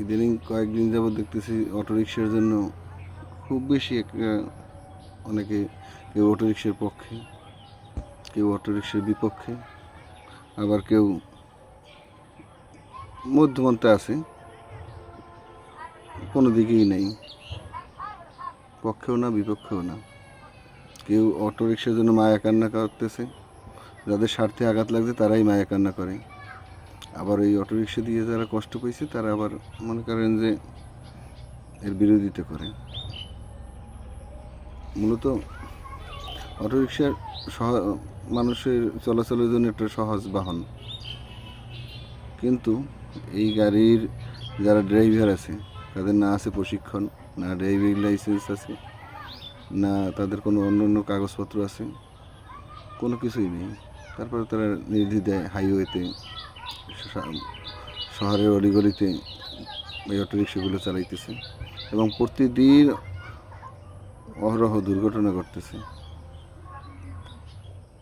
ইদানিং কয়েকদিন যাবত দেখতেছি অটোরিকশার জন্য খুব বেশি একটা অনেকে কেউ অটোরিকশার পক্ষে, কেউ অটোরিকশার বিপক্ষে, আবার কেউ মধ্যমন্ত্রে আছে। কোনো দিকেই নেই। পক্ষেও না, বিপক্ষেও না। কেউ অটোরিকশার জন্য মায়া কান্না করতেছে, যাদের স্বার্থে আঘাত লাগছে তারাই মায়া কান্না করে। আবার এই অটোরিকশা দিয়ে যারা কষ্ট পেয়েছে তারা আবার মনে করেন যে এর বিরোধিতা করে। মূলত অটোরিকশার সহ, মানুষের চলাচলের জন্য একটা সহজ বাহন। কিন্তু এই গাড়ির যারা ড্রাইভার আছে, তাদের না আছে প্রশিক্ষণ, না ড্রাইভিং লাইসেন্স আছে, না তাদের কোনো অন্য অন্য কাগজপত্র আছে, কোনো কিছুই নেই। তারপরে তারা নির্দ্বিধায় হাইওয়েতে শহরের অলিগলিতে এই অটোরিক্সাগুলো চালাইতেছে এবং প্রতিদিন অহরহ দুর্ঘটনা ঘটতেছে।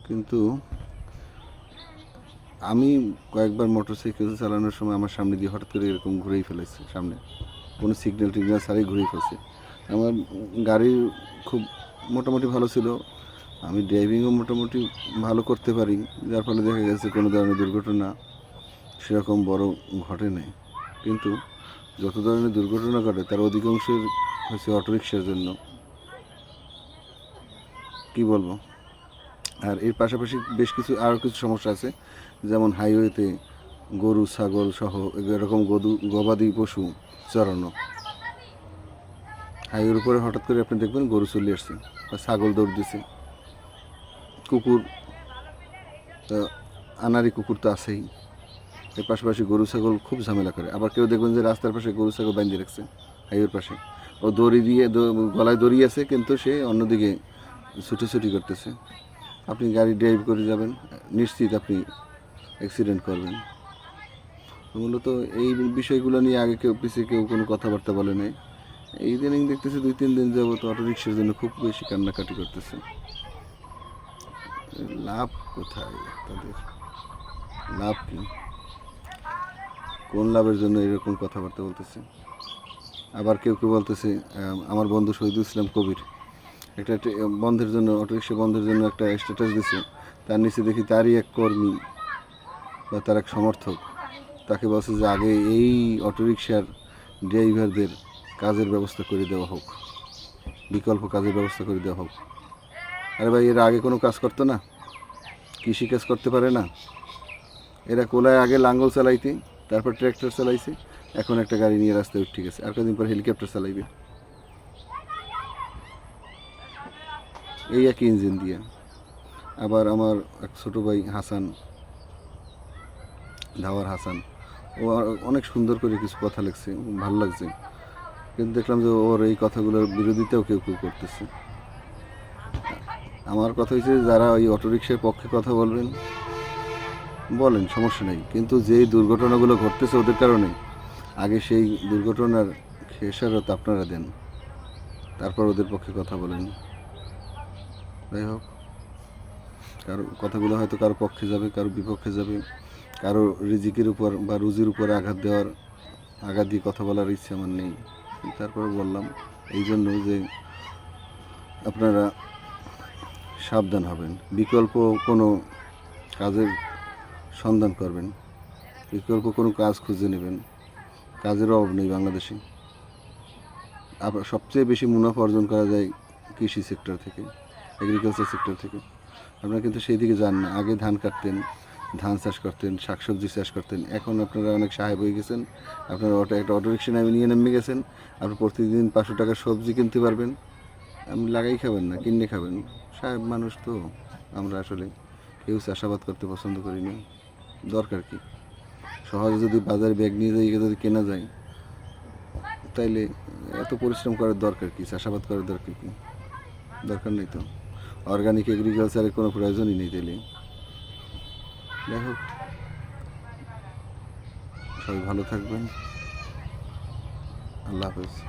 কিন্তু আমি কয়েকবার মোটরসাইকেল চালানোর সময় আমার সামনে দিয়ে হঠাৎ করে এরকম ঘুরেই ফেলেছে সামনে। কোনো সিগন্যাল টিগন্যাল ছাড়াই ঘুরেই ফেলছে। আমার গাড়ি খুব মোটামুটি ভালো ছিল। আমি ড্রাইভিংও মোটামুটি ভালো করতে পারি। যার ফলে দেখা গেছে কোনো ধরনের দুর্ঘটনা সেরকম বড় ঘটে নাই। কিন্তু যত ধরনের দুর্ঘটনা ঘটে, তার অধিকাংশের হচ্ছে অটোরিকশার জন্য। কি বলব? আর এর পাশাপাশি বেশ কিছু, আরও কিছু সমস্যা আছে। যেমন হাইওয়েতে গরু, ছাগল সহ এরকম গরু গবাদি পশু চড়ানো। হাইওয়ের উপরে হঠাৎ করে আপনি দেখবেন গরু চলে আসছে বা ছাগল দৌড় দিছে। কুকুর আনারি কুকুর তো আছেই। এর পাশাপাশি গরু, ছাগল খুব ঝামেলা করে। আবার কেউ দেখবেন যে রাস্তার পাশে গরু, ছাগল বাঁধিয়ে রাখছে, হাইওয়ের পাশে। ও দড়ি দিয়ে গলায় দড়ি আছে, কিন্তু সে অন্যদিকে ছুটোছুটি করতেছে। আপনি গাড়ি ড্রাইভ করে যাবেন, নিশ্চিত আপনি অ্যাক্সিডেন্ট করবেন। মূলত এই বিষয়গুলো নিয়ে আগে কেউ পিছিয়ে কেউ কোনো কথাবার্তা বলে নাই। এই দিন দেখতেছি দুই, তিন দিন যাবত অটো রিক্সার জন্য খুব বেশি কান্নাকাটি করতেছে। লাভ কোথায় তাদের? লাভ কি? কোন লাভের জন্য এরকম কথাবার্তা বলতেছে? আবার কেউ কেউ বলতেছে আমার বন্ধু শহীদুল ইসলাম কবির, একটা বন্ধের জন্য অটোরিক্সা বন্ধের জন্য একটা স্ট্যাটাস দিছে। তার নিচে দেখি তারই এক কর্মী বা তার এক সমর্থক। তাকে বলছে যে আগে এই অটোরিকশার ড্রাইভারদের কাজের ব্যবস্থা করে দেওয়া হোক, বিকল্প কাজের ব্যবস্থা করে দেওয়া হোক। আরে ভাই, এরা আগে কোনো কাজ করতো না? কৃষি কাজ করতে পারে না? এরা কোলায় আগে লাঙ্গল চালাইতে তারপর ট্র্যাক্টর চালাইছে। এখন একটা গাড়ি নিয়ে রাস্তায় উঠে গেছে। আর কদিন পর হেলিকপ্টার চালাইবে। এই একই ইঞ্জিন দিয়ে। আবার আমার এক ছোটো ভাই হাসান, ধাওয়ার হাসান, ও অনেক সুন্দর করে কিছু কথা লিখছে, ভালো লাগছে। কিন্তু দেখলাম যে ওর এই কথাগুলোর বিরোধিতাও কেউ কেউ করতেছে। আমার কথা হচ্ছে যারা ওই অটোরিকশার পক্ষে কথা বলবেন বলেন, সমস্যা নেই। কিন্তু যেই দুর্ঘটনাগুলো ঘটতেছে ওদের কারণে। আগে সেই দুর্ঘটনার খেসারত আপনারা দেন। তারপর ওদের পক্ষে কথা বলেন। যাই হোক, কারও কথাগুলো হয়তো কারও পক্ষে যাবে, কারও বিপক্ষে যাবে। কারও রিজিকের উপর বা রুজির উপর আঘাত দেওয়ার, আঘাত দিয়ে কথা বলার ইচ্ছে আমার নেই। তারপরে বললাম এই জন্য যে আপনারা সাবধান হবেন। বিকল্প কোনো কাজের সন্ধান করবেন। বিকল্প কোনো কাজ খুঁজে নেবেন। কাজের অভাব নেই বাংলাদেশে। আবার সবচেয়ে বেশি মুনাফা অর্জন করা যায় কৃষি সেক্টর থেকে এগ্রিকালচার সেক্টর থেকে। আপনারা কিন্তু সেই দিকে যান না। আগে ধান কাটতেন, ধান চাষ করতেন, শাকসবজি চাষ করতেন। এখন আপনারা অনেক সাহেব হয়ে গেছেন। আপনারা অটো, একটা অটো রিক্সা নামে নিয়ে নেমে গেছেন। আপনি প্রতিদিন পাঁচশো টাকার সবজি কিনতে পারবেন। আপনি লাগাই খাবেন না, কিনে খাবেন। সাহেব মানুষ তো, আমরা আসলে কেউ চাষাবাদ করতে পছন্দ করি না। দরকার কি? সহজে যদি বাজারে ব্যাগ নিয়ে যাই যদি কেনা যায়, তাইলে এত পরিশ্রম করার দরকার কি? চাষাবাদ করার দরকার কি? দরকার নেই তো। অর্গানিক এগ্রিকালচারের কোনো প্রয়োজনই নেই তাইলে। যাই হোক। সবাই ভালো থাকবেন। আল্লাহ হাফেজ।